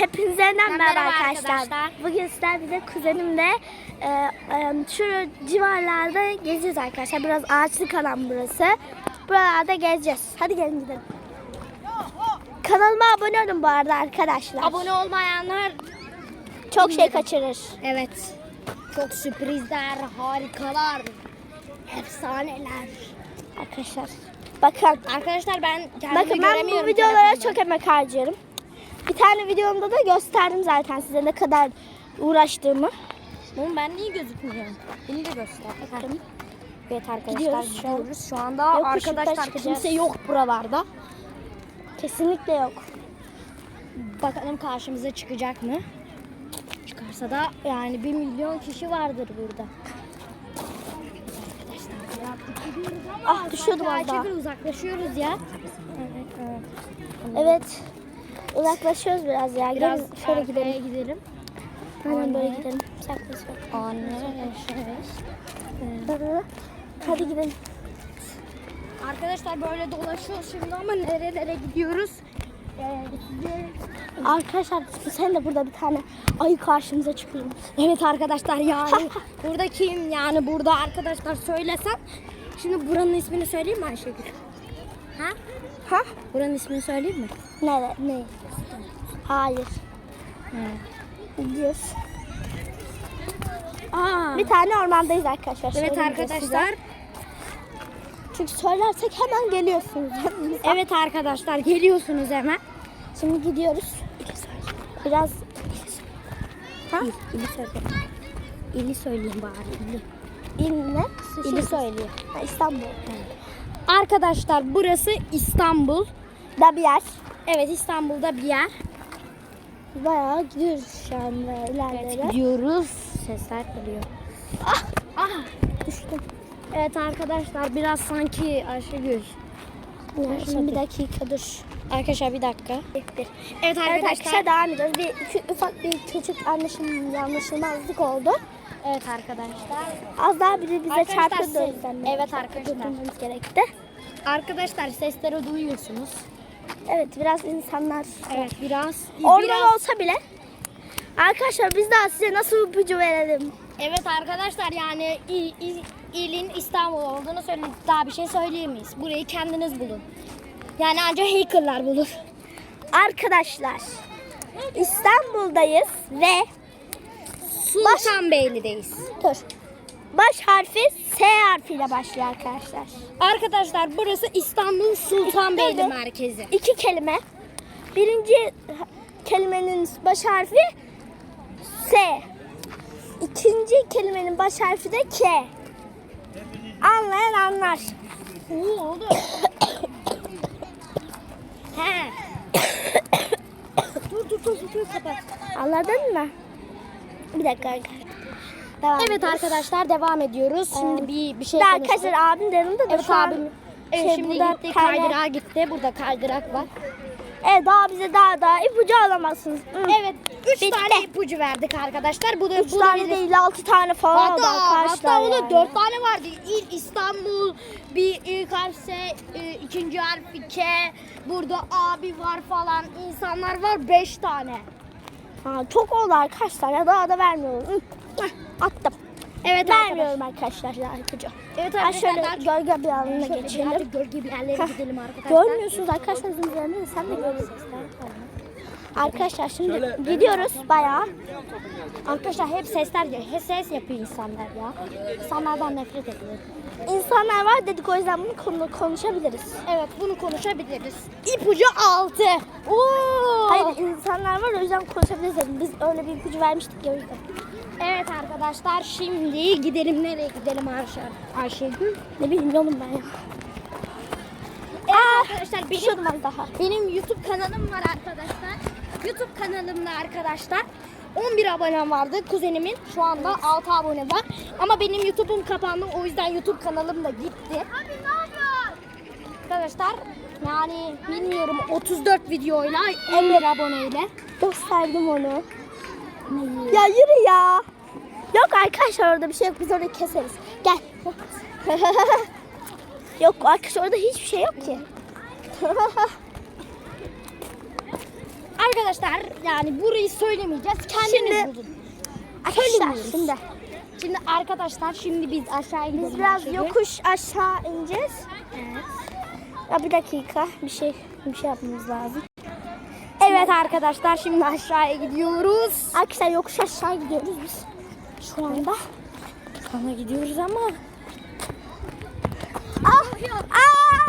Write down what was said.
Hepinize merhaba Merhaba arkadaşlar. arkadaşlar. Bugün sizler bize kuzenimle e, e, şu civarlarda gezeceğiz arkadaşlar. Biraz ağaçlık alan burası. Buralarda gezeceğiz. Hadi gelin gidelim. Kanalıma abone olun bu arada arkadaşlar. Abone olmayanlar Çok şey kaçırır. evet. Çok sürprizler, harikalar, efsaneler. Arkadaşlar. Bakın. Arkadaşlar ben kendimi Bakın ben bu videolara telefonda. çok emek harcıyorum. Bir tane videomda da gösterdim zaten size ne kadar uğraştığımı. Oğlum ben niye gözükmüyorum? Beni de göster. Bakın. Evet arkadaşlar Gidiyoruz şu an. gidiyoruz. Şu anda yukarı arkadaşlar kimse yok buralarda. Kesinlikle yok. Bakalım karşımıza çıkacak mı? Çıkarsa da yani bir milyon kişi vardır burada. Arkadaşlar Ah, düşüyordum az daha. uzaklaşıyoruz ya. Evet, evet. Evet. Uzaklaşıyoruz biraz ya. Biraz Gelin şöyle arkaya gidelim. gidelim. Aynen böyle gidelim. Saklaşalım. Anne. Hadi gidelim. Arkadaşlar böyle dolaşıyoruz şimdi ama nerelere gidiyoruz? Ee, Arkadaşlar sen de burada bir tane ayı karşımıza çıkıyor. Evet arkadaşlar yani burada kim yani burada arkadaşlar söylesem şimdi buranın ismini söyleyeyim mi Ayşegül? Ha? Ha? Buranın ismini söyleyeyim mi? Nere? Ne? Hayır. Gidiyoruz. Aa. Bir tane ormandayız arkadaşlar. Evet Söyleyeyim arkadaşlar. Çünkü söylersek hemen geliyorsunuz. Evet arkadaşlar geliyorsunuz hemen. Şimdi gidiyoruz. Biraz ha? İli söyle. İli söyleyeyim bari ili. İl ne? İli söyleyeyim. Ha, İstanbul. Arkadaşlar burası İstanbul. Da bir yer. Evet İstanbul'da bir yer. Bayağı gidiyoruz şu anda ilerlere. Gidiyoruz. Sesler geliyor. Ah! Ah! Düştüm. Evet arkadaşlar biraz sanki Ayşegül. Şimdi bir dakika dur. Arkadaşlar bir dakika. Bir. Evet Evet arkadaşlar. arkadaşlar devam ediyoruz. Bir iki, ufak bir küçük anlaşılma, anlaşılmazlık oldu. Evet arkadaşlar. Az daha biri bize çarptı da. Evet arkadaşlar. Durdurmamız gerekti. Arkadaşlar sesleri duyuyorsunuz. Evet biraz insanlar Evet biraz. orman biraz. olsa bile Arkadaşlar biz daha size nasıl ipucu verelim? Evet arkadaşlar yani il, il- ilin İstanbul olduğunu söyledik. Daha bir şey söyleyemeyiz. Burayı kendiniz bulun. Yani ancak hackerlar bulur. Arkadaşlar İstanbul'dayız ve Sultanbeyli'deyiz. dur. Baş harfi S harfiyle başlıyor arkadaşlar. Arkadaşlar burası İstanbul Sultanbeyli Evet. merkezi. İki kelime. Birinci kelimenin baş harfi S. İkinci kelimenin baş harfi de K. Anlayan anlar. Oo oldu. He. dur dur dur dur kapat. Anladın mı? Bir dakika arkadaşlar. Devam Evet ediyoruz. arkadaşlar devam ediyoruz. Şimdi bir bir şey Bir de konuşalım. arkadaşlar abim de yanımda da Evet şu an abim. Evet şey, şimdi gitti kaydırağa gitti. Burada kaydırak var. Evet daha bize daha daha ipucu alamazsınız. Hı. Evet 3 Bitti. tane ipucu verdik arkadaşlar. Bu da Üç bu da tane bir- değil altı tane falan oldu Hatta, arkadaşlar. hatta yani. 4 tane vardı. İl İstanbul, bir ilk harf S, e, ikinci harfi K. Burada abi var falan. insanlar var 5 tane. Ha, çok oldu arkadaşlar ya daha da vermiyorum. Heh, Attım. Evet Vermiyorum arkadaşlar ya ipucu. Evet Ben şöyle arkadaşlar. gölge bir Şöyle geçelim. birazcık gölge bir yerlere Heh. gidelim arkadaşlar. Görmüyorsunuz arkadaşlar üzerinde sen de görüyorsun. Arkadaşlar şimdi gidiyoruz bayağı. Arkadaşlar hep sesler geliyor. Hep ses yapıyor insanlar ya. İnsanlardan nefret ediyorum. İnsanlar var dedik o yüzden bunu konu- konuşabiliriz. Evet bunu konuşabiliriz. İpucu 6. Oo. Hayır insanlar var o yüzden konuşabiliriz dedim. Biz öyle bir ipucu vermiştik ya o yüzden. Evet arkadaşlar şimdi gidelim nereye gidelim Ayşe? Ayşegül. Ne bileyim yolum ben ya. Evet Aa, arkadaşlar benim, Düşüyordum az daha. benim YouTube kanalım var arkadaşlar. YouTube kanalımda arkadaşlar 11 abonem vardı kuzenimin. Şu anda 6 abone var. Ama benim YouTube'um kapandı o yüzden YouTube kanalım da gitti. Arkadaşlar yani bilmiyorum 34 videoyla 11 aboneyle. Gösterdim onu. Ya yürü ya. Yok arkadaşlar orada bir şey yok. Biz orayı keseriz. Gel. yok arkadaşlar orada hiçbir şey yok ki. Arkadaşlar yani burayı söylemeyeceğiz. Kendiniz Şimdi- bulun. Söylemiyoruz. şimdi Şimdi arkadaşlar şimdi biz aşağı gidelim. biz biraz şöyle. yokuş aşağı ineceğiz. Evet. Ya bir dakika bir şey bir şey yapmamız lazım. Evet arkadaşlar şimdi aşağıya gidiyoruz. Arkadaşlar yokuş aşağı gidiyoruz biz. Şu anda sana gidiyoruz ama. Ah! Ah!